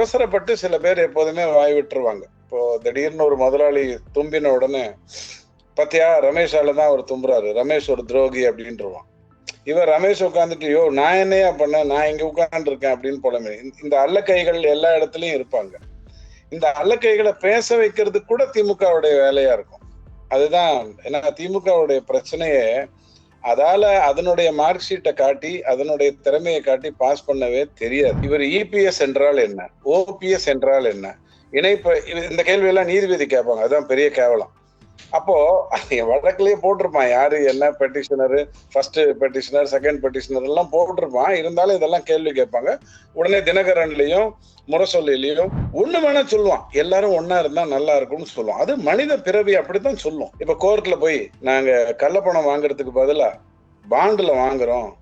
அவசரப்பட்டு சில பேர் எப்போதுமே வாய் விட்டுருவாங்க. இப்போ திடீர்னு ஒரு முதலாளி தும்பின உடனே பத்தியா ரமேஷால தான் அவர் தும்புறாரு. ரமேஷ் ஒரு துரோகி அப்படின்றவான் இவர் ரமேஷ் உட்காந்துட்டு யோ நான் என்னையா பண்ண நான் இங்க உட்காந்துருக்கேன் அப்படின்னு புலமே இந்த அல்லக்கைகள் எல்லா இடத்துலயும் இருப்பாங்க. இந்த அல்லக்கைகளை பேச வைக்கிறது கூட திமுகவுடைய வேலையா இருக்கும். அதுதான் ஏன்னா திமுகவுடைய பிரச்சனையே அதால அதனுடைய மார்க் ஷீட்டை காட்டி அதனுடைய திறமையை காட்டி பாஸ் பண்ணவே தெரியாது. இவர் இபிஎஸ் என்றால் என்ன? ஓபிஎஸ் என்றால் என்ன? இணைப்ப இந்த கேள்வியெல்லாம் நீதிபதி கேட்பாங்க. அதுதான் பெரிய கேவலம். அப்போ வழக்குலயே போட்டிருப்பான். யாரு என்ன petitioner first petitioner second petitioner எல்லாம் போட்டிருப்பான். இருந்தாலும் இதெல்லாம் கேள்வி கேட்பாங்க. உடனே தினகரன்லயும் முரசொல்லிலையும் ஒண்ணு வேணா சொல்லுவான். எல்லாரும் ஒன்னா இருந்தா நல்லா இருக்கும்னு சொல்லுவான். அது மனித பிறவி அப்படித்தான் சொல்லும். இப்ப கோர்ட்ல போய் நாங்க கள்ளப்பணம் வாங்குறதுக்கு பதிலா பாண்டுல வாங்குறோம்.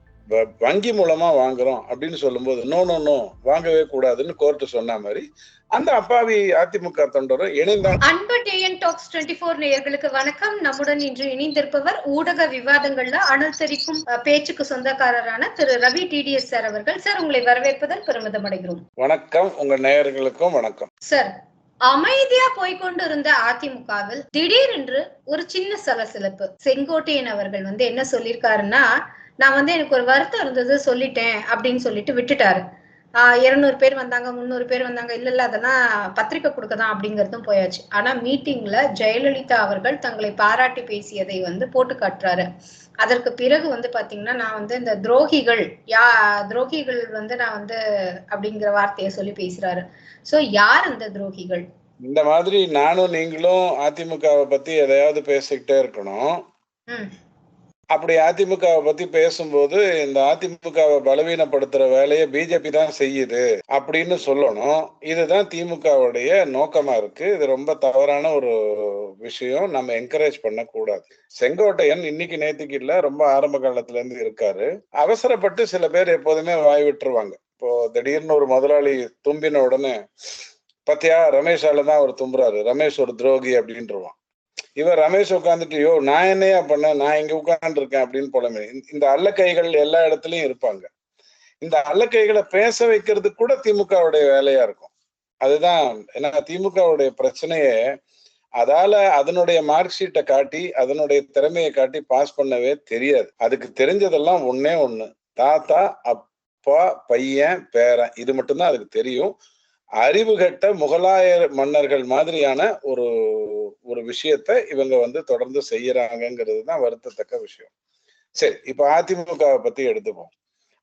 வங்கி மூலமா வாங்குறோம் அப்படின்னு சொல்லும்போது நோ நோ நோ வாங்கவே கூடாதுன்னு கோர்ட் சொன்ன மாதிரி அந்த அப்பாவி அதிமுக தொண்டரும் இணைந்தான் அன்பு டிஎன் டாக்ஸ் டுவெண்ட்டி போர் நேயர்களுக்கு வணக்கம். நம்முடன் இன்று இணைந்திருப்பவர் ஊடக விவாதங்கள்ல அனல் தெரிக்கும் பேச்சுக்கு சொந்தக்காரரான திரு. ரவி டிடிஎஸ் சார் அவர்கள். சார் உங்களை வரவேற்பதில் பெருமிதம் அடைகிறோம் வணக்கம். உங்க நேயர்களுக்கும் வணக்கம். சார் அமைதியா போய்கொண்டு இருந்த அதிமுகவில் திடீரென்று ஒரு சின்ன சலசலப்பு. செங்கோட்டையன் அவர்கள் வந்து என்ன சொல்லியிருக்காருன்னா நான் வந்து எனக்கு ஒரு வருத்தம் இருந்தது சொல்லிட்டேன் அப்படின்னு சொல்லிட்டு விட்டுட்டாரு. ஆஹ் இருநூறு பேர் வந்தாங்க முந்நூறு பேர் வந்தாங்க இல்ல இல்ல அதெல்லாம் பத்திரிக்கை கொடுக்கதான் அப்படிங்கறதும் போயாச்சு. ஆனா மீட்டிங்ல ஜெயலலிதா அவர்கள் தங்களை பாராட்டி பேசியதை வந்து போட்டு காட்டுறாரு. அதற்கு பிறகு வந்து பாத்தீங்கன்னா நான் வந்து இந்த துரோகிகள் யா துரோகிகள் வந்து நான் வந்து அப்படிங்கிற வார்த்தையை சொல்லி பேசுறாரு. சோ யார் அந்த துரோகிகள்? இந்த மாதிரி நானும் நீங்களும் அதிமுகவை பத்தி எதையாவது பேசிக்கிட்டே இருக்கணும். அப்படி அதிமுகவை பத்தி பேசும்போது இந்த அதிமுகவை பலவீனப்படுத்துற வேலையை பிஜேபி தான் செய்யுது அப்படின்னு சொல்லணும். இதுதான் திமுகவுடைய நோக்கமா இருக்கு. இது ரொம்ப தவறான ஒரு விஷயம். நம்ம என்கரேஜ் பண்ணக்கூடாது. செங்கோட்டையன் இன்னைக்கு நேத்துக்கு இல்ல ரொம்ப ஆரம்ப காலத்துல இருந்து இருக்காரு. அவசரப்பட்டு சில பேர் எப்போதுமே வாய் விட்டுருவாங்க. இப்போ திடீர்னு ஒரு முதலாளி தும்பின உடனே பத்தியா ரமேஷால தான் அவர் தும்புறாரு. ரமேஷ் ஒரு துரோகி அப்படின்றவான் இவர் ரமேஷ் உட்காந்துட்டு யோ நான் என்னையா பண்ண நான் இங்க உட்கார்ந்து இருக்கேன் அப்படின்னு புலமே இந்த அல்லக்கைகள் எல்லா இடத்துலயும் இருப்பாங்க. இந்த அல்லக்கைகளை பேச வைக்கிறது கூட திமுகவுடைய வேலையா இருக்கும். அதுதான் ஏன்னா திமுகவுடைய பிரச்சனையே அதால அதனுடைய மார்க் ஷீட்டை காட்டி அதனுடைய திறமையை காட்டி பாஸ் பண்ணவே தெரியாது. அதுக்கு தெரிஞ்சதெல்லாம் ஒன்னே ஒண்ணு. தாத்தா அப்பா பையன் பேரன் இது மட்டும்தான் அதுக்கு தெரியும். அறிவு கட்ட முகலாய மன்னர்கள் மாதிரியான ஒரு ஒரு விஷயத்த இவங்க வந்து தொடர்ந்து செய்யறாங்கிறது தான் வருத்தத்தக்க விஷயம். சரி இப்ப அதிமுகவை பத்தி எடுத்துப்போம்.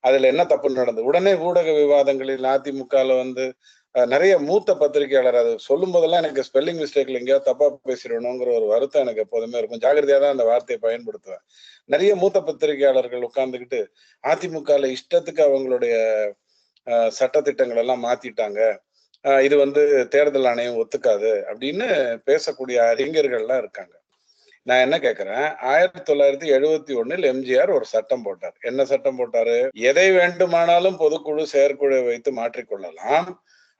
அதுல என்ன தப்பு நடந்தது? உடனே ஊடக விவாதங்களில் அதிமுகல வந்து நிறைய மூத்த பத்திரிகையாளர் அது சொல்லும் போதெல்லாம் எனக்கு ஸ்பெல்லிங் மிஸ்டேக்ல எங்கேயாவது தப்பா பேசிடணுங்கிற ஒரு வருத்தம் எனக்கு எப்போதுமே இருக்கும். ஜாகிரதையா தான் அந்த வார்த்தையை பயன்படுத்துவேன். நிறைய மூத்த பத்திரிகையாளர்கள் உட்கார்ந்துக்கிட்டு அதிமுகல இஷ்டத்துக்கு அவங்களுடைய சட்டத்திட்டங்கள் எல்லாம் மாத்திட்டாங்க. இது வந்து தேர்தல் ஆணையம் ஒத்துக்காது அப்படின்னு பேசக்கூடிய அறிஞர்கள்லாம் இருக்காங்க. நான் என்ன கேட்கறேன் ஆயிரத்தி தொள்ளாயிரத்தி எழுபத்தி ஒண்ணில் எம்ஜிஆர் ஒரு சட்டம் போட்டார். என்ன சட்டம் போட்டாரு? எதை வேண்டுமானாலும் பொதுக்குழு செயற்குழு வைத்து மாற்றிக்கொள்ளலாம்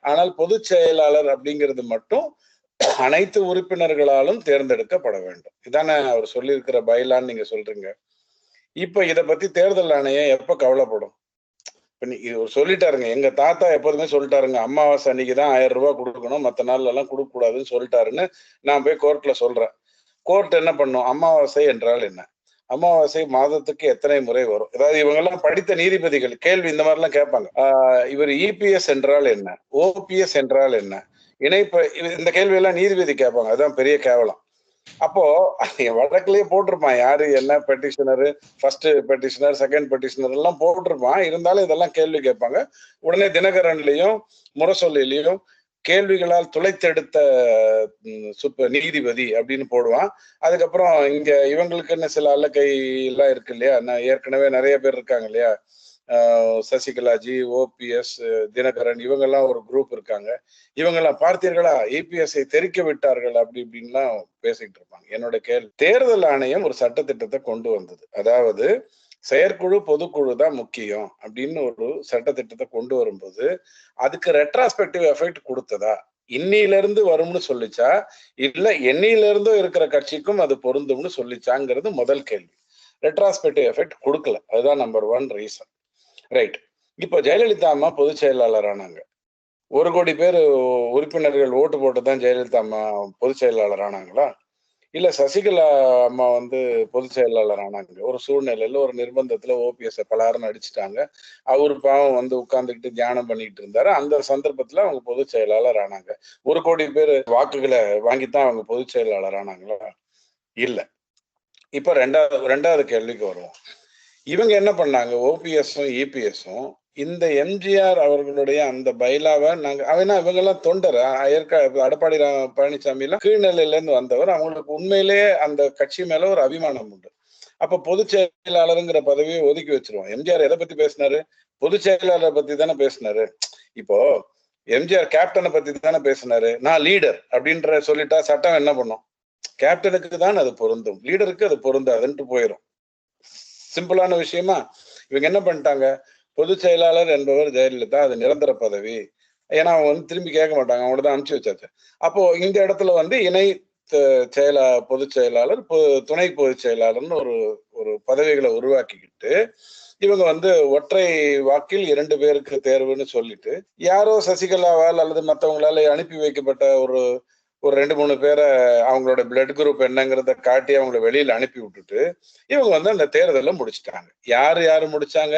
ஆனால் பொதுச் செயலாளர் அப்படிங்கிறது மட்டும் அனைத்து உறுப்பினர்களாலும் தேர்ந்தெடுக்கப்பட வேண்டும். இதானே அவர் சொல்லியிருக்கிற பயிலான்னு நீங்க சொல்றீங்க. இப்ப இத பத்தி தேர்தல் ஆணையம் எப்ப கவலைப்படும்? இப்போ நீ சொல்லிட்டாருங்க. எங்க தாத்தா எப்போதுமே சொல்லிட்டாருங்க. அமாவாசை அன்னைக்கு தான் ஆயிரம் ரூபாய் கொடுக்கணும். மற்ற நாள்ல எல்லாம் கொடுக்க கூடாதுன்னு சொல்லிட்டாருன்னு நான் போய் கோர்ட்ல சொல்றேன். கோர்ட் என்ன பண்ணும்? அமாவாசை என்றால் என்ன? அமாவாசை மாதத்துக்கு எத்தனை முறை வரும்? அதாவது இவங்க எல்லாம் படித்த நீதிபதிகள் கேள்வி இந்த மாதிரிலாம் கேட்பாங்க. இவர் இபிஎஸ் என்றால் என்ன? ஓபிஎஸ் என்றால் என்ன? இணைப்ப இந்த கேள்வி எல்லாம் நீதிபதி கேட்பாங்க. அதுதான் பெரிய கேவலம். அப்போ வழக்குலயே போட்டிருப்பான். யாரு என்ன petitioner first petitioner second petitioner எல்லாம் போட்டிருப்பான். இருந்தாலும் இதெல்லாம் கேள்வி கேட்பாங்க. உடனே தினகரன்லயும் முரசொல்லிலையும் கேள்விகளால் துளைத்தெடுத்த சுப்ப நீதிபதி அப்படின்னு போடுவான். அதுக்கப்புறம் இங்க இவங்களுக்குன்னு சில அல்லக்கை எல்லாம் இருக்கு இல்லையா? நான் ஏற்கனவே நிறைய பேர் இருக்காங்க இல்லையா? சசிகலாஜி ஓபிஎஸ் தினகரன் இவங்கெல்லாம் ஒரு குரூப் இருக்காங்க. இவங்கெல்லாம் பார்த்தீர்களா? ஏபிஎஸ்ஐ தெரிக்க விட்டார்கள் அப்படி இப்படின்லாம் பேசிக்கிட்டு இருப்பாங்க. என்னோட கேள்வி. தேர்தல் ஆணையம் ஒரு சட்டத்திட்டத்தை கொண்டு வந்தது. அதாவது செயற்குழு பொதுக்குழு தான் முக்கியம் அப்படின்னு ஒரு சட்டத்திட்டத்தை கொண்டு வரும்போது அதுக்கு ரெட்ராஸ்பெக்டிவ் எஃபெக்ட் கொடுத்ததா? இன்னிலிருந்து வரும்னு சொல்லிச்சா? இல்ல என்னையிலிருந்தோ இருக்கிற கட்சிக்கும் அது பொருந்தும்னு சொல்லிச்சாங்கிறது முதல் கேள்வி. ரெட்ராஸ்பெக்டிவ் எஃபெக்ட் கொடுக்கல. அதுதான் நம்பர் ஒன் ரீசன் ரைட் இப்போ ஜெயலலிதா அம்மா பொதுச் செயலாளர் ஆனாங்க ஒரு கோடி பேர் உறுப்பினர்கள் ஓட்டு போட்டு தான் ஜெயலலிதா அம்மா பொதுச் செயலாளர் ஆனாங்களா இல்ல சசிகலா அம்மா வந்து பொதுச் செயலாளர் ஆனாங்க ஒரு சூழ்நிலையில ஒரு நிர்பந்தத்துல ஓபிஎஸ் பலாரம் அடிச்சுட்டாங்க. அவரு பாவம் வந்து உட்கார்ந்துக்கிட்டு தியானம் பண்ணிட்டு இருந்தாரு. அந்த சந்தர்ப்பத்துல அவங்க பொதுச் செயலாளர் ஆனாங்க ஒரு கோடி பேர் வாக்குகளை வாங்கித்தான் அவங்க பொதுச் செயலாளர் ஆனாங்களா இல்ல. இப்ப ரெண்டாவது ரெண்டாவது கேள்விக்கு வருவோம். இவங்க என்ன பண்ணாங்க? ஓபிஎஸும் இபிஎஸும் இந்த எம்ஜிஆர் அவர்களுடைய அந்த பைலாவை நாங்க ஏன்னா இவங்க எல்லாம் தொண்டர் ஏற்கா அடப்பாடி பழனிசாமி எல்லாம் கீழ்நிலையில இருந்து வந்தவர். அவங்களுக்கு உண்மையிலேயே அந்த கட்சி மேல ஒரு அபிமானம் உண்டு. அப்ப பொதுச் செயலாளருங்கிற பதவியை ஒதுக்கி வச்சிருவோம். எம்ஜிஆர் எதை பத்தி பேசினாரு? பொதுச் செயலாளரை பத்தி தானே பேசினாரு? இப்போ எம்ஜிஆர் கேப்டனை பத்தி தானே பேசினாரு? நான் லீடர் அப்படின்ற சொல்லிட்டா சட்டம் என்ன பண்ணும்? கேப்டனுக்கு தான் அது பொருந்தும். லீடருக்கு அது பொருந்தாதுன்ட்டு போயிடும் சிம்பிளான விஷயமா இவங்க என்ன பண்ணிட்டாங்க? பொதுச் செயலாளர் என்பவர் ஜெயலலிதா அது நிரந்தர பதவி. ஏன்னா அவங்க வந்து திரும்பி கேட்க மாட்டாங்க அவங்கள தான் அனுப்பிச்சு வச்சாச்சு. அப்போ இந்த இடத்துல வந்து இணை செயலா பொதுச் செயலாளர் பொ- துணை பொதுச் செயலாளர்னு ஒரு ஒரு பதவிகளை உருவாக்கிக்கிட்டு இவங்க வந்து ஒற்றை வாக்கில் இரண்டு பேருக்கு தேர்வுன்னு சொல்லிட்டு யாரோ சசிகலாவால் அல்லது மற்றவங்களால அனுப்பி வைக்கப்பட்ட ஒரு ஒரு ரெண்டு மூணு பேரை அவங்களோட பிளட் குரூப் என்னங்கிறத காட்டி அவங்கள வெளியில அனுப்பி விட்டுட்டு இவங்க வந்து அந்த தேர்தலை முடிச்சிட்டாங்க. யாரு யாரு முடிச்சாங்க?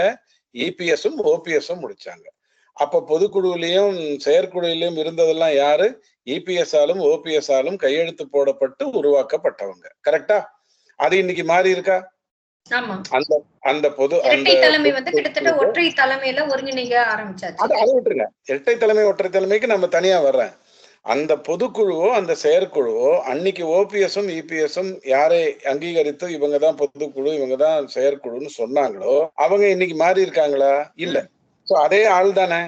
இபிஎஸும் ஓபிஎஸும் முடிச்சாங்க. அப்ப பொதுக்குழுவிலையும் செயற்குழுவிலையும் இருந்ததெல்லாம் யாரு? இபிஎஸ் ஆலும் ஓபிஎஸ் ஆலும் கையெழுத்து போடப்பட்டு உருவாக்கப்பட்டவங்க. கரெக்டா அது இன்னைக்கு மாறி இருக்கா? அந்த அந்த பொது தலைமை ஒற்றை தலைமையில ஒருங்கிணைக்க ஆரம்பிச்சாச்சு. அது அதை விட்டுருங்க. இரட்டை தலைமை ஒற்றை தலைமைக்கு நம்ம தனியா வர்றேன். அந்த பொதுக்குழுவோ அந்த செயற்குழுவோ அன்னைக்கு ஓபிஎஸும் இபிஎஸும் யாரை அங்கீகரித்து இவங்க தான் பொதுக்குழு இவங்க தான் செயற்குழுன்னு சொன்னாங்களோ அவங்க இன்னைக்கு மாறி இருக்காங்களா? இல்ல. சோ அதே ஆள் தானே.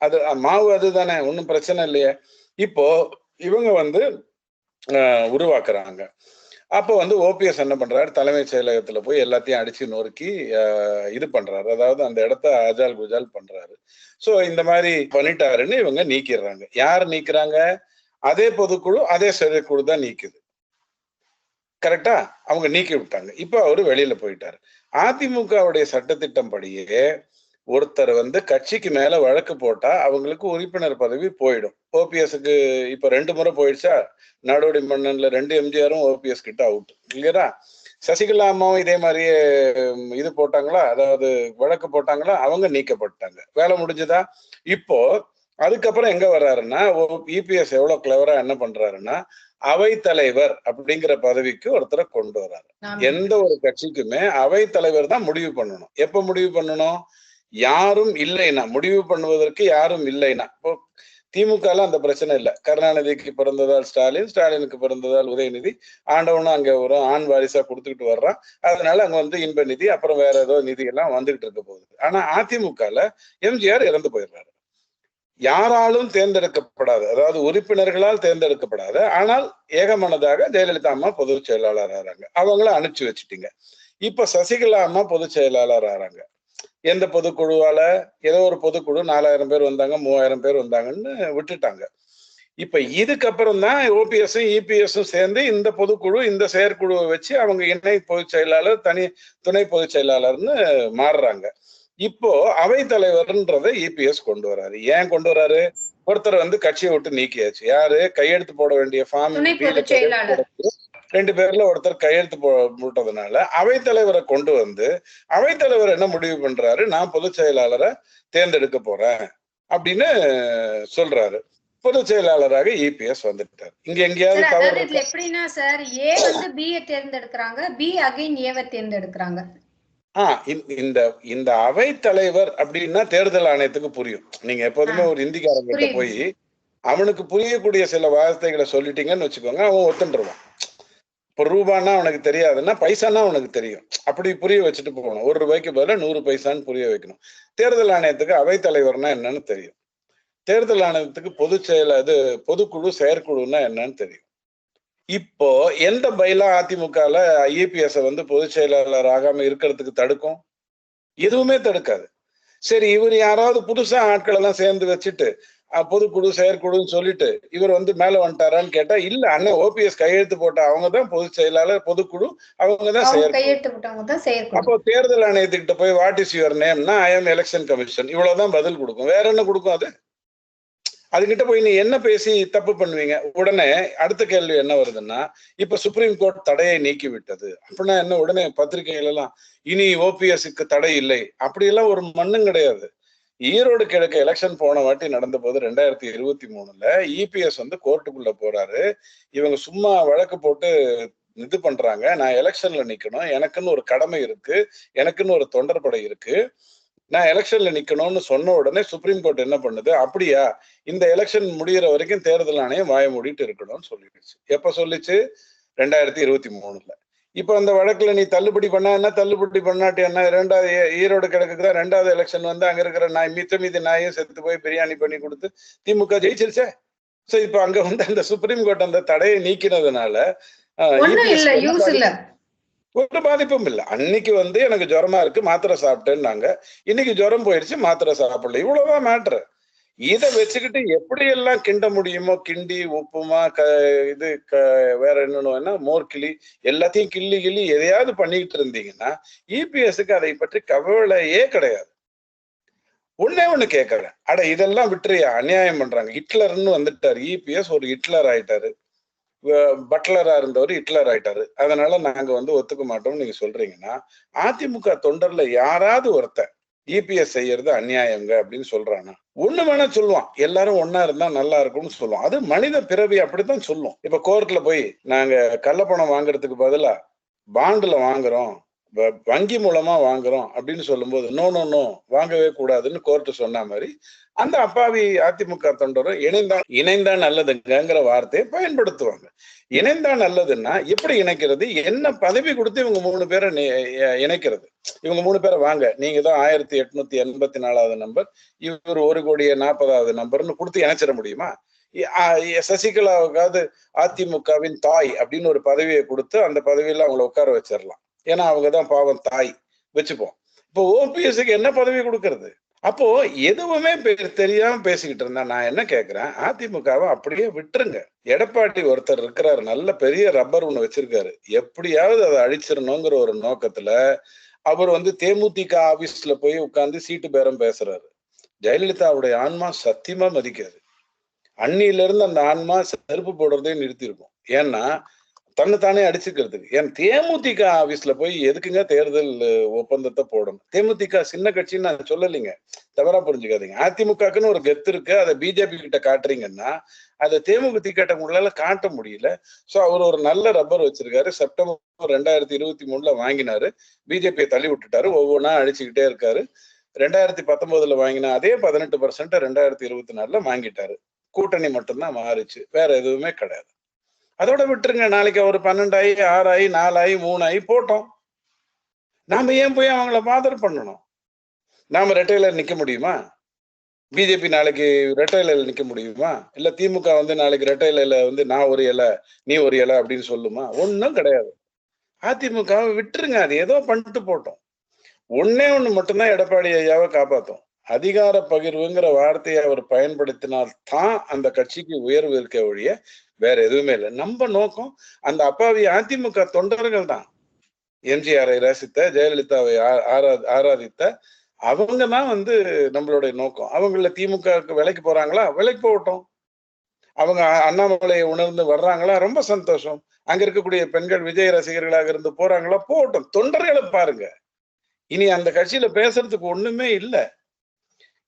அது மாவு அதுதானே. ஒன்றும் பிரச்சனை இல்லையே. இப்போ இவங்க வந்து உருவாக்குறாங்க. அப்போ வந்து ஓபிஎஸ் என்ன பண்றாரு? தலைமைச் செயலகத்துல போய் எல்லாத்தையும் அடிச்சு நொறுக்கி அஹ், இது பண்றாரு. அதாவது அந்த இடத்த அஜால் குஜால் பண்றாரு. சோ இந்த மாதிரி பண்ணிட்டாருன்னு இவங்க நீக்கிடுறாங்க. யார் நீக்குறாங்க? அதே பொதுக்குழு அதே செயற்குழு தான் நீக்குது. கரெக்டா? அவங்க நீக்கி விட்டாங்க. இப்போ அவரு வெளியில போயிட்டாரு. அதிமுகவுடைய சட்டத்திட்டம் படியே ஒருத்தர் வந்து கட்சிக்கு மேல வழக்கு போட்டா அவங்களுக்கு உறுப்பினர் பதவி போயிடும். ஓபிஎஸ்க்கு இப்ப ரெண்டு முறை போயிடுச்சா? நாடோடி மன்னன்ல ரெண்டு எம்ஜிஆரும் ஓபிஎஸ் கிட்ட அவுட் கிளியரா சசிகலா அம்மாவும் இதே மாதிரியே இது போட்டாங்களா? அதாவது வழக்கு போட்டாங்களா? அவங்க நீக்கப்பட்டாங்க. வேலை முடிஞ்சதா? இப்போ அதுக்கப்புறம் எங்க வர்றாருன்னா இபிஎஸ் எவ்வளவு கிளவரா என்ன பண்றாருன்னா அவை தலைவர் அப்படிங்கிற பதவிக்கு ஒருத்தரை கொண்டு வர்றாரு. எந்த ஒரு கட்சிக்குமே அவை தலைவர் தான் முடிவு பண்ணணும். எப்ப முடிவு பண்ணணும்? யாரும் இல்லைன்னா முடிவு பண்ணுவதற்கு யாரும் இல்லைன்னா இப்போ திமுக அந்த பிரச்சனை இல்லை. கருணாநிதிக்கு பிறந்ததால் ஸ்டாலின் ஸ்டாலினுக்கு பிறந்ததால் உதயநிதி ஆண்டவனும் அங்க ஒரு ஆண் வாரிசா கொடுத்துக்கிட்டு வர்றான். அதனால அங்க வந்து இன்ப நிதி அப்புறம் வேற ஏதோ நிதி எல்லாம் வந்துகிட்டு இருக்க போகுது. ஆனா அதிமுகல எம்ஜிஆர் இறந்து போயிடுறாரு. யாராலும் தேர்ந்தெடுக்கப்படாது. அதாவது உறுப்பினர்களால் தேர்ந்தெடுக்கப்படாத. ஆனால் ஏகமனதாக ஜெயலலிதா அம்மா பொதுச் செயலாளர் ஆறாங்க. அவங்கள அனுப்பிச்சு வச்சுட்டீங்க. இப்ப சசிகலா அம்மா பொதுச் செயலாளர் ஆறாங்க. எந்த பொதுக்குழுவால ஏதோ ஒரு பொதுக்குழு நாலாயிரம் பேர் வந்தாங்க மூவாயிரம் பேர் வந்தாங்கன்னு விட்டுட்டாங்க. இப்ப இதுக்கப்புறம் தான் ஓபிஎஸும் இபிஎஸும் சேர்ந்து இந்த பொதுக்குழு இந்த செயற்குழுவை வச்சு அவங்க இணை பொதுச் செயலாளர் தனி துணை பொதுச் செயலாளர்னு மாறுறாங்க. இப்போ அவை தலைவர்ன்றதை இபிஎஸ் கொண்டு வராரு. ஏன் கொண்டு வராரு? ஒருத்தர் வந்து கட்சியை விட்டு நீக்கியாச்சு. யாரு? கையெழுத்து போட வேண்டிய ஃபார்ம் ரெண்டு பேர்ல ஒருத்தர் கையெழுத்து போட்டதுனால அவைத்தலைவரை கொண்டு வந்து அவைத்தலைவர் என்ன முடிவு பண்றாரு நான் பொதுச் செயலாளரை தேர்ந்தெடுக்க போறேன் அப்படின்னு சொல்றாரு பொதுச் செயலாளராக இபிஎஸ் வந்துட்டார் இங்க எங்கேயாவது இதுல? எப்படின்னா சார் ஏ வந்து பி தேர்ந்தெடுக்கிறாங்க பி அகைன் ஏவை தேர்ந்தெடுக்கிறாங்க ஆ இந்த- இந்த இந்த அவை தலைவர் அப்படின்னா தேர்தல் ஆணையத்துக்கு புரியும் நீங்க எப்போதுமே. ஒரு இந்திக்காரங்கிட்ட. போய் அவனுக்கு புரியக்கூடிய சில வார்த்தைகளை சொல்லிட்டீங்கன்னு வச்சுக்கோங்க அவன் ஒத்துண்டுருவான் இப்போ ரூபான்னா அவனுக்கு தெரியாதுன்னா பைசான்னா அவனுக்கு தெரியும். அப்படி புரிய வச்சுட்டு போகணும். ஒரு ரூபாய்க்கு பதிலா நூறு பைசான்னு புரிய வைக்கணும். தேர்தல் ஆணையத்துக்கு அவைத்தலைவர்னா என்னன்னு தெரியும். தேர்தல் ஆணையத்துக்கு பொது செயல அது பொதுக்குழு செயற்குழுன்னா என்னன்னு தெரியும். இப்போ எந்த பயிலா அதிமுகல ஐஏபிஎஸ் வந்து பொதுச் செயலாளர் ஆகாம இருக்கிறதுக்கு தடுக்கும்? எதுவுமே தடுக்காது. சரி இவர் யாராவது புதுசா ஆட்கள் எல்லாம் சேர்ந்து வச்சுட்டு பொதுக்குழு செயற்குழுன்னு சொல்லிட்டு இவர் வந்து மேல வந்துட்டாரான்னு கேட்டா இல்ல அண்ணன் ஓபிஎஸ் கையெழுத்து போட்ட அவங்க தான் பொதுச் செயலாளர் பொதுக்குழு அவங்க தான் அவங்க செயற்குழு. கையெழுத்து போட்டவங்க தான் செயற்குழு. அப்போ தேர்தல் ஆணையத்துக்கிட்ட போய் வாட் இஸ் யுவர் நேம்னா ஐ எம் எலெக்ஷன் கமிஷன் இவ்வளவுதான் பதில் கொடுக்கும். வேற என்ன கொடுக்கும் அது? அதுகிட்ட போய் நீ என்ன பேசி தப்பு பண்ணுவீங்க? உடனே அடுத்த கேள்வி என்ன வருதுன்னா இப்ப சுப்ரீம் கோர்ட் தடையை நீக்கி விட்டது அப்படின்னா என்ன? உடனே பத்திரிகைகள் எல்லாம் இனி ஓபிஎஸ்க்கு தடை இல்லை. அப்படியெல்லாம் ஒரு மண்ணும் கிடையாது. ஈரோடு கிழக்கு எலெக்ஷன் போன வாட்டி நடந்த போது ரெண்டாயிரத்தி இருபத்தி மூணுல இபிஎஸ் வந்து கோர்ட்டுக்குள்ள போறாரு. இவங்க சும்மா வழக்கு போட்டு இது பண்றாங்க. நான் எலெக்ஷன்ல நிக்கணும். எனக்குன்னு ஒரு கடமை இருக்கு. எனக்குன்னு ஒரு தொண்டர் படை இருக்கு. நான் எலெக்ஷன்ல நிக்கணும்னு சொன்ன உடனே சுப்ரீம் கோர்ட் என்ன பண்ணுது? அப்படியா இந்த எலெக்ஷன் முடியிற வரைக்கும் தேர்தல் ஆணையம் வாய மூடிட்டு இருக்கணும்னு சொல்லிடுச்சு. எப்ப சொல்லிச்சு? ரெண்டாயிரத்தி இருபத்தி மூணுல. இப்ப அந்த வழக்குல நீ தள்ளுபடி பண்ணா என்ன? தள்ளுபடி பண்ணாட்டி என்ன? ரெண்டாவது ஈரோடு கிழக்குக்கு தான் ரெண்டாவது எலெக்ஷன் வந்து அங்க இருக்கிற நாய் மித்த மீதி நாயும் செத்து போய் பிரியாணி பண்ணி கொடுத்து திமுக ஜெயிச்சிருச்சே. சோ இப்ப அங்க வந்து அந்த சுப்ரீம் கோர்ட் அந்த தடையை நீக்கினதுனால ஒரு பாதிப்பும் இல்லை. அன்னைக்கு வந்து எனக்கு ஜுரமா இருக்கு மாத்திரை சாப்பிட்டேன்னாங்க. இன்னைக்கு ஜுரம் போயிடுச்சு மாத்திரை சாப்பிடல. இவ்வளவுதான் மேட்ரு இதை வச்சுக்கிட்டு எப்படி எல்லாம் கிண்ட முடியுமோ கிண்டி உப்புமா க இது க வேற என்னன்னா மோர்கிளி மோர் கிளி எல்லாத்தையும் கிள்ளி கிள்ளி எதையாவது பண்ணிக்கிட்டு இருந்தீங்கன்னா இபிஎஸ்க்கு அதை பற்றி கவலையே கிடையாது. ஒன்னே ஒண்ணு கேட்கறேன். அட இதெல்லாம் விட்டுறியா? அநியாயம் பண்றாங்க. ஹிட்லர்னு வந்துட்டாரு. இபிஎஸ் ஒரு ஹிட்லர் ஆயிட்டாரு. பட்லரா இருந்தவர் ஹிட்லர் ஆயிட்டாரு. அதனால நாங்க வந்து ஒத்துக்க மாட்டோம்னு நீங்க சொல்றீங்கன்னா அதிமுக தொண்டர்ல யாராவது ஒருத்தன் இபிஎஸ் செய்யறது அநியாயங்க அப்படின்னு சொல்றானா. ஒண்ணு வேணா சொல்லுவான். எல்லாரும் ஒன்னா இருந்தா நல்லா இருக்கும்னு சொல்லுவான். அது மனித பிறவி அப்படித்தான் சொல்லும். இப்ப கோர்ட்ல போய் நாங்க கள்ளப்பணம் வாங்குறதுக்கு பதிலா பாண்டுல வாங்குறோம். வ- வங்கி மூலமா வாங்குறோம் அப்படின்னு சொல்லும்போது நோ நோ நோ வாங்கவே கூடாதுன்னு கோர்ட்டு சொன்ன மாதிரி அந்த அப்பாவி அதிமுக தொண்டரும் இணைந்தா இணைந்தா நல்லதுங்கிற வார்த்தையை பயன்படுத்துவாங்க. இணைந்தா நல்லதுன்னா எப்படி இணைக்கிறது? என்ன பதவி கொடுத்து இவங்க மூணு பேரை இணைக்கிறது? இவங்க மூணு பேரை வாங்க. நீங்க தான் ஆயிரத்தி எட்நூத்தி எண்பத்தி நாலாவது நம்பர் இவர் ஒரு கோடியே நாற்பதாவது நம்பர்னு கொடுத்து இணைச்சிட முடியுமா? சசிகலாவுக்காவது அதிமுகவின் தாய் அப்படின்னு ஒரு பதவியை கொடுத்து அந்த பதவியில அவங்கள உட்கார வச்சிடலாம். ஏன்னா அவங்க தான் பாவம் தாய். வச்சுப்போம். இப்போ ஓபிஎஸ்க்கு என்ன பதவி கொடுக்கறது? அப்போ எதுவுமே தெரியாம பேசிக்கிட்டு இருந்தா நான் என்ன கேக்குறேன்? அதிமுகவை அப்படியே விட்டுருங்க. எடப்பாடி ஒருத்தர் இருக்கிறாரு. நல்ல பெரிய ரப்பர் ஒண்ணு வச்சிருக்காரு. எப்படியாவது அதை அழிச்சிடணுங்கிற ஒரு நோக்கத்துல அவர் வந்து தேமுதிக ஆபீஸ்ல போய் உட்கார்ந்து சீட்டு பேரம் பேசுறாரு. ஜெயலலிதாவுடைய ஆன்மா சத்தியமா மதிக்காது. அன்னியில இருந்து அந்த ஆன்மா செருப்பு போடுறதே நிறுத்தியிருக்கும். ஏன்னா தன்னைத்தானே அடிச்சுக்கிறதுக்கு. ஏன் தேமுதிக ஆபீஸ்ல போய் எதுக்குங்க தேர்தல் ஒப்பந்தத்தை போடணும்? தேமுதிக சின்ன கட்சின்னு நான் சொல்லலைங்க. தவறா புரிஞ்சுக்காதீங்க. அதிமுகக்குன்னு ஒரு கெத்து இருக்கு. அதை பிஜேபி கிட்ட காட்டுறீங்கன்னா அதை தேமுதிக கிட்ட உங்களால காட்ட முடியல. சோ அவர் ஒரு நல்ல ரப்பர் வச்சிருக்காரு. செப்டம்பர் ரெண்டாயிரத்தி இருபத்தி மூணுல வாங்கினாரு. பிஜேபியை தள்ளி விட்டுட்டாரு. ஒவ்வொன்றா அடிச்சுக்கிட்டே இருக்காரு. ரெண்டாயிரத்தி பத்தொன்பதுல வாங்கின அதே பதினெட்டு பர்சன்ட் ரெண்டாயிரத்தி இருபத்தி நாலுல வாங்கிட்டாரு. கூட்டணி மட்டும்தான் மாறுச்சு. வேற எதுவுமே கிடையாது. அதோட விட்டுருங்க. நாளைக்கு ஒரு பன்னெண்டாயி ஆறாயி நாலாயி மூணாயி போட்டோம். நாம ஏன் போய் அவங்கள பாதர் பண்ணணும்? நாம ரெட்டையில நிக்க முடியுமா? பிஜேபி நாளைக்கு ரெட்டையில நிக்க முடியுமா? இல்ல திமுக வந்து நாளைக்கு ரெட்டையில வந்து நான் ஒரு இலை நீ ஒரு இலை அப்படின்னு சொல்லுமா? ஒன்றும் கிடையாது. அதிமுக விட்டுருங்க. அது ஏதோ பண்ணிட்டு போட்டோம். ஒன்னே ஒண்ணு மட்டும்தான் எடப்பாடி ஐயாவை காப்பாத்தும். அதிகார பகிர்வுங்கிற வார்த்தையை அவர் பயன்படுத்தினால் தான் அந்த கட்சிக்கு உயர்வு இருக்க ஒழிய வேற எதுவுமே இல்லை. நம்ம நோக்கம் அந்த அப்பாவி அதிமுக தொண்டர்கள் தான். எம்ஜிஆரை ரசித்த ஜெயலலிதாவை ஆரா- ஆராதித்த அவங்க தான் வந்து நம்மளுடைய நோக்கம். அவங்கள திமுகவுக்கு விலைக்கு போறாங்களா? விலைக்கு போகட்டும். அவங்க அண்ணாமலையை உணர்ந்து வர்றாங்களா? ரொம்ப சந்தோஷம். அங்க இருக்கக்கூடிய பெண்கள் விஜய் ரசிகர்களாக இருந்து போறாங்களா? போகட்டும். தொண்டர்களை பாருங்க. இனி அந்த கட்சியில பேசுறதுக்கு ஒண்ணுமே இல்ல.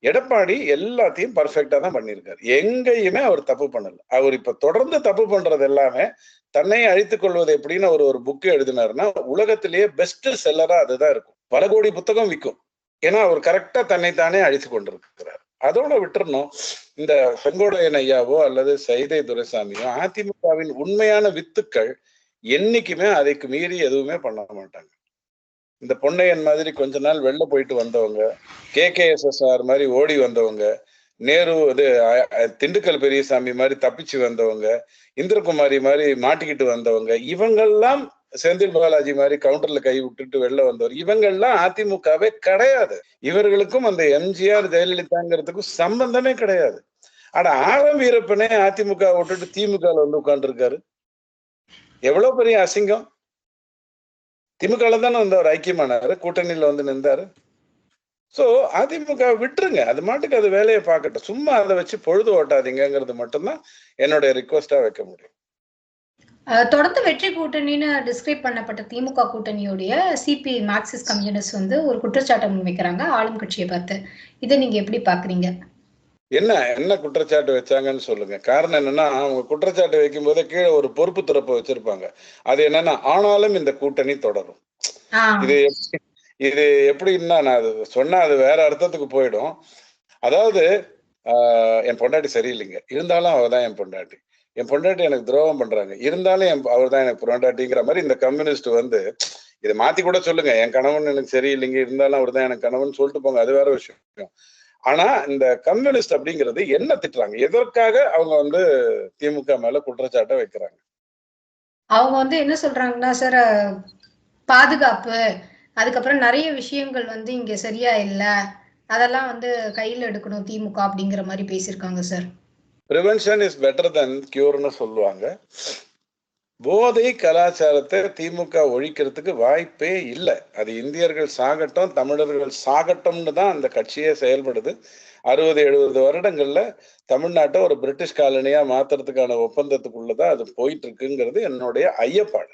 எடப்பாடி எல்லாத்தையும் பர்ஃபெக்டா தான் பண்ணியிருக்காரு. எங்கேயுமே அவர் தப்பு பண்ணல. அவர் இப்ப தொடர்ந்து தப்பு பண்றது எல்லாமே தன்னை அழித்துக் கொள்வது எப்படின்னு அவர் ஒரு புக்கு எழுதினாருன்னா உலகத்திலேயே பெஸ்ட் செல்லரா அதுதான் இருக்கும். பல கோடி புத்தகம் விற்கும் ஏன்னா அவர் கரெக்டா தன்னைத்தானே அழித்து கொண்டிருக்கிறார். அதோட விட்டுறணும் இந்த செங்கோடையன் ஐயாவோ அல்லது சைதை துரைசாமியோ அதிமுகவின் உண்மையான வித்துக்கள் என்னைக்குமே அதைக்கு மீறி எதுவுமே பண்ண மாட்டாங்க. இந்த பொன்னையன் மாதிரி கொஞ்ச நாள் வெளில போயிட்டு வந்தவங்க K K S S R மாதிரி ஓடி வந்தவங்க நேரு இது திண்டுக்கல் பெரியசாமி மாதிரி தப்பிச்சு வந்தவங்க இந்திரகுமாரி மாதிரி மாட்டிக்கிட்டு வந்தவங்க இவங்கெல்லாம் செந்தில் பாலாஜி மாதிரி கவுண்டர்ல கை விட்டுட்டு வெளில வந்தவர். இவங்கெல்லாம் அதிமுகவே கிடையாது. இவர்களுக்கும் அந்த எம்ஜிஆர் ஜெயலலிதாங்கிறதுக்கும் சம்பந்தமே கிடையாது. ஆனா ஆழம் வீரப்பனே அதிமுக விட்டுட்டு திமுக வந்து உட்கார்ந்துருக்காரு. எவ்வளவு பெரிய அசிங்கம். திமுகல தானே வந்தவர் ஐக்கியமானாரு கூட்டணியில வந்து நின்றாரு. ஸோ அதிமுக விட்டுருங்க. அது மாட்டுக்கு அது வேலையை பார்க்கட்டும். சும்மா அதை வச்சு பொழுது ஓட்டாதீங்கிறது மட்டும்தான் என்னுடைய ரிக்வஸ்டா வைக்க முடியும். தொடர்ந்து வெற்றி கூட்டணின்னு டிஸ்கிரைப் பண்ணப்பட்ட திமுக கூட்டணியுடைய சிபி மார்க்சிஸ்ட் கம்யூனிஸ்ட் வந்து ஒரு குற்றச்சாட்டை முன்வைக்கிறாங்க. ஆளும் கட்சியை பார்த்து. இதை நீங்க எப்படி பாக்குறீங்க என்ன என்ன குற்றச்சாட்டு வச்சாங்கன்னு சொல்லுங்க. காரணம் என்னன்னா அவங்க குற்றச்சாட்டு வைக்கும் போதே கீழே ஒரு பொறுப்பு திறப்பை வச்சிருப்பாங்க. அது என்னன்னா ஆனாலும் இந்த கூட்டணி தொடரும். இது இது எப்படின்னா நான் அது சொன்னா அது வேற அர்த்தத்துக்கு போயிடும். அதாவது என் பொண்டாட்டி சரியில்லைங்க. இருந்தாலும் அவ தான் என் பொண்டாட்டி. என் பொண்டாட்டி எனக்கு துரோகம் பண்றாங்க. இருந்தாலும் என் அவர் தான் எனக்கு பொண்டாட்டிங்கிற மாதிரி இந்த கம்யூனிஸ்ட் வந்து இதை மாத்தி கூட சொல்லுங்க. என் கணவன் எனக்கு சரியில்லைங்க. இருந்தாலும் அவர் தான் எனக்கு கணவன் சொல்லிட்டு போங்க. அது வேற விஷயம். ஆனா இந்த கம்யூனிஸ்ட் அப்படிங்கிறது என்ன திட்டுறாங்க? எதற்காக அவங்க வந்து திமுக மேல குற்றச்சாட்டை வைக்கிறாங்க? அவங்க வந்து என்ன சொல்றாங்கன்னா சார் பாதுகாப்பு அதுக்கப்புறம் நிறைய விஷயங்கள் வந்து இங்க சரியா இல்ல. அதெல்லாம் வந்து கையில எடுக்கணும் திமுக அப்படிங்கிற மாதிரி பேசியிருக்காங்க sir. Prevention is better than கியூர்னு சொல்லுவாங்க. போதை கலாச்சாரத்தை திமுக ஒழிக்கிறதுக்கு வாய்ப்பே இல்லை. அது இந்தியர்கள் சாகட்டும் தமிழர்கள் சாகட்டும்னு தான் அந்த கட்சியே செயல்படுது. அறுபது எழுபது வருடங்கள்ல தமிழ்நாட்டை ஒரு பிரிட்டிஷ் காலனியா மாத்துறதுக்கான ஒப்பந்தத்துக்குள்ளதான் அது போயிட்டு இருக்குங்கிறது என்னுடைய ஐயப்பாடு.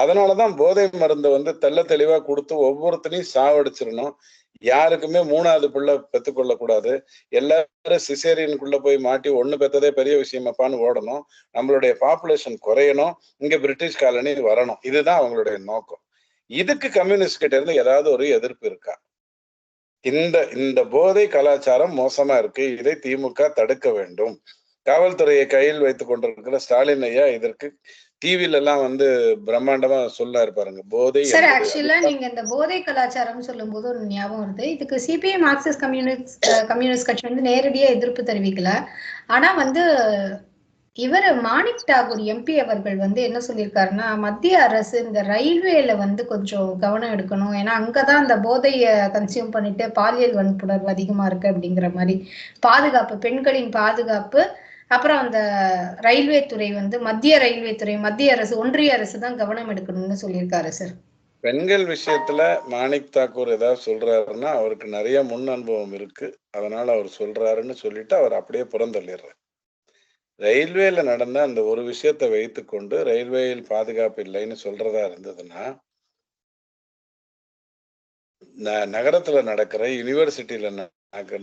அதனாலதான் போதை மருந்தை வந்து தெள்ள தெளிவா கொடுத்து ஒவ்வொருத்தனையும் சாவடிச்சிடணும். யாருக்குமே மூணாவது பிள்ளை பெத்துக்கொள்ள கூடாது எல்லாரும் சிசேரியனுக்குள்ள போய் மாட்டி ஒண்ணு பெத்ததே பெரிய விஷயமாப்பான்னு ஓடணும். நம்மளுடைய பாப்புலேஷன் குறையணும். இங்க பிரிட்டிஷ் காலனி வரணும். இதுதான் அவங்களுடைய நோக்கம். இதுக்கு கம்யூனிஸ்ட் கிட்ட இருந்து ஏதாவது ஒரு எதிர்ப்பு இருக்கா? இந்த இந்த போதை கலாச்சாரம் மோசமா இருக்கு. இதை திமுக தடுக்க வேண்டும். காவல்துறையை கையில் வைத்துக் கொண்டிருக்கிற ஸ்டாலின் ஐயா இதற்கு டிவில எல்லாம் வந்து பிரம்மாண்டமா சொல்லாரு பாருங்க. போதை சார் ஆக்சுவலா நீங்க இந்த போதை கலாச்சாரம் சொல்லும் போது ஒரு ஞாபகம் வருது. இதுக்கு சிபிஐ மார்க்சிஸ்ட் கம்யூனிஸ்ட் கம்யூனிஸ்ட் கட்சி வந்து நேரடியா எதிர்ப்பு தெரிவிக்கல. ஆனா வந்து இவர் மாணிக் டாகூர் எம்பி அவர்கள் வந்து என்ன சொல்லியிருக்காருன்னா மத்திய அரசு இந்த ரயில்வேல வந்து கொஞ்சம் கவனம் எடுக்கணும். ஏன்னா அங்கதான் அந்த போதைய கன்சியூம் பண்ணிட்டு பாலியல் வன்புணர்வு அதிகமா இருக்கு அப்படிங்கிற மாதிரி. பாதுகாப்பு பெண்களின் பாதுகாப்பு அப்புறம் அந்த ரயில்வே துறை வந்து மத்திய ரயில்வே துறை மத்திய அரசு ஒன்றிய அரசு தான் கவனம் எடுக்கணும்னு சொல்லியிருக்காரு சார். பெண்கள் விஷயத்துல மாணிக் தாக்கூர் ஏதாவது சொல்றாருன்னா அவருக்கு நிறைய முன் அனுபவம் இருக்கு. அதனால அவர் சொல்றாருன்னு சொல்லிட்டு அவர் அப்படியே புறந்தள்ளிடுறார். ரயில்வேல நடந்த அந்த ஒரு விஷயத்தை வைத்துக்கொண்டு ரயில்வேயில் பாதுகாப்பு இல்லைன்னு சொல்றதா இருந்ததுன்னா நகரத்துல நடக்கிற யூனிவர்சிட்டியில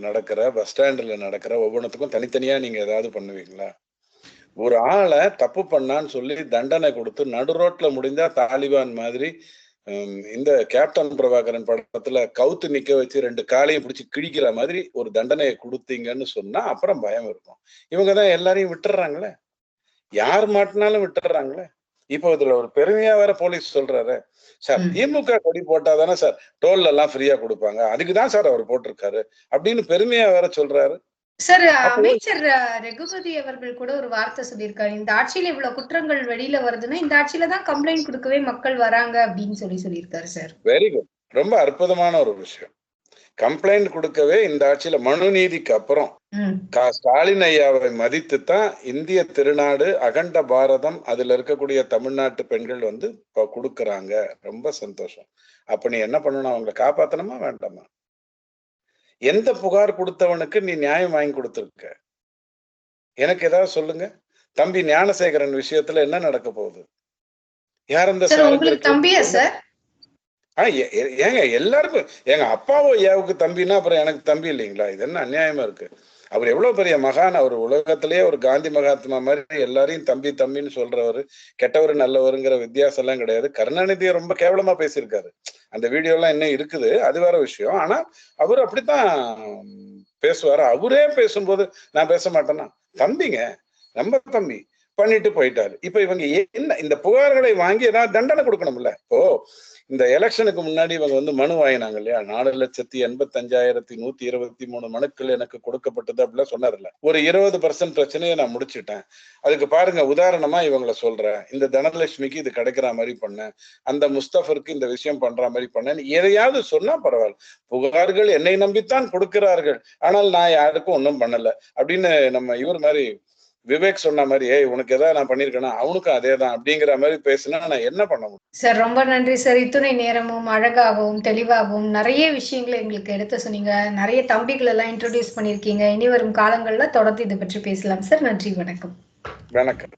நடக்கிற பஸ் ஸ்டாண்டில் நடக்கிற ஒவ்வொன்றத்துக்கும் தனித்தனியாக நீங்கள் ஏதாவது பண்ணுவீங்களா? ஒரு ஆளை தப்பு பண்ணான்னு சொல்லி தண்டனை கொடுத்து நடு ரோட்ல முடிஞ்சால் தாலிபான் மாதிரி இந்த கேப்டன் பிரபாகரன் படத்துல கவுத்து நிக்க வச்சு ரெண்டு காலையும் பிடிச்சி கிழிக்கிற மாதிரி ஒரு தண்டனையை கொடுத்தீங்கன்னு சொன்னா அப்புறம் பயம் இருக்கும். இவங்க தான் எல்லாரையும் விட்டுறாங்களே? யார் மாட்டினாலும் விட்டுறாங்களே? இப்போ இதுல ஒரு பெருமையா வேற போலீஸ் சொல்றாரு. சார் திமுக கொடி போட்டா தானே சார் டோல்ல எல்லாம் ஃப்ரீயா கொடுப்பாங்க. அதுக்குதான் சார் அவர் போட்டிருக்காரு அப்படின்னு பெருமையா வேற சொல்றாரு. சார் அமைச்சர் ரகுபதி அவர்கள் கூட ஒரு வார்த்தை சொல்லியிருக்காரு. இந்த ஆட்சியில இவ்வளவு குற்றங்கள் வெளியில வருதுன்னா இந்த ஆட்சியில தான் கம்ப்ளைண்ட் கொடுக்கவே மக்கள் வராங்க அப்படின்னு சொல்லி சொல்லியிருக்காரு சார். வெரி குட் ரொம்ப அற்புதமான ஒரு விஷயம். கம்ப்ளைண்ட் கொடுக்கவே இந்த ஆட்சியில மனு நீதிக்கு அப்புறம் ஸ்டாலின் ஐயாவை மதித்து தான் இந்திய திருநாடு அகண்ட பாரதம் அதுல இருக்கக்கூடிய தமிழ்நாட்டு பெண்கள் வந்து கொடுக்கறாங்க. ரொம்ப சந்தோஷம். அப்ப நீ என்ன பண்ணணும்? அவங்களை காப்பாத்தணுமா? வேண்டாமா? எந்த புகார் கொடுத்தவனுக்கு நீ நியாயம் வாங்கி கொடுத்துருக்க? எனக்கு ஏதாவது சொல்லுங்க. தம்பி ஞானசேகரன் விஷயத்துல என்ன நடக்க போகுது? யார் அந்த தம்பியா சார்? ஏங்க எல்லாருக்கும் எங்க அப்பாவோ ஏவுக்கு தம்பினா அப்புறம் எனக்கு தம்பி இல்லைங்களா? இது என்ன அநியாயமா இருக்கு? அவர் எவ்வளவு பெரிய மகான் அவர் உலகத்திலேயே ஒரு காந்தி மகாத்மா மாதிரி எல்லாரையும் தம்பி தம்பின்னு சொல்றவர் கெட்டவர் நல்லவருங்கிற வித்தியாசம் எல்லாம் கிடையாது. கருணாநிதியை ரொம்ப கேவலமா பேசியிருக்காரு. அந்த வீடியோ எல்லாம் இன்னும் இருக்குது அது வேற விஷயம். ஆனா அவர் அப்படித்தான் பேசுவாரு. அவரே பேசும்போது நான் பேச மாட்டேன்னா? தம்பிங்க நம்ம தம்பி பண்ணிட்டு போயிட்டாரு. இப்ப இவங்க என்ன இந்த புகார்களை வாங்கி ஏதாவது தண்டனை கொடுக்கணும்ல? இப்போ இந்த எலெக்ஷனுக்கு முன்னாடி இவங்க வந்து மனு வாங்கினாங்க இல்லையா? நாலு லட்சத்தி எண்பத்தஞ்சாயிரத்தி நூத்தி இருபத்தி மூணு மனுக்கள் எனக்கு கொடுக்கப்பட்டது அப்படிலாம் சொன்னார்ல. ஒரு இருபது பர்சன்ட் பிரச்சனையை நான் முடிச்சுட்டேன். அதுக்கு பாருங்க உதாரணமா இவங்களை சொல்றேன். இந்த தனலட்சுமிக்கு இது கிடைக்கிற மாதிரி பண்ணேன் அந்த முஸ்தபருக்கு இந்த விஷயம் பண்ற மாதிரி பண்ணேன் எதையாவது சொன்னா பரவாயில்ல. புகார்கள் என்னை நம்பித்தான் கொடுக்கிறார்கள். ஆனால் நான் யாருக்கும் ஒன்றும் பண்ணல. அப்படின்னு நம்ம இவர் மாதிரி விவேக் சொன்ன மாதிரி ஏய் உனக்கு ஏதாவது நான் பண்ணிருக்கேனா அவனுக்கும் அதே தான் அப்படிங்கிற மாதிரி பேசினா நான் என்ன பண்ண முடியும்? சார் ரொம்ப நன்றி சார். இத்துணை நேரமும் அழகாகவும் தெளிவாகவும் நிறைய விஷயங்களை எங்களுக்கு எடுத்து சொன்னீங்க. நிறைய தம்பிகள் எல்லாம் இன்ட்ரோடியூஸ் பண்ணியிருக்கீங்க. இனி வரும் காலங்கள்ல தொடர்ந்து இதை பற்றி பேசலாம் சார். நன்றி வணக்கம். வணக்கம்.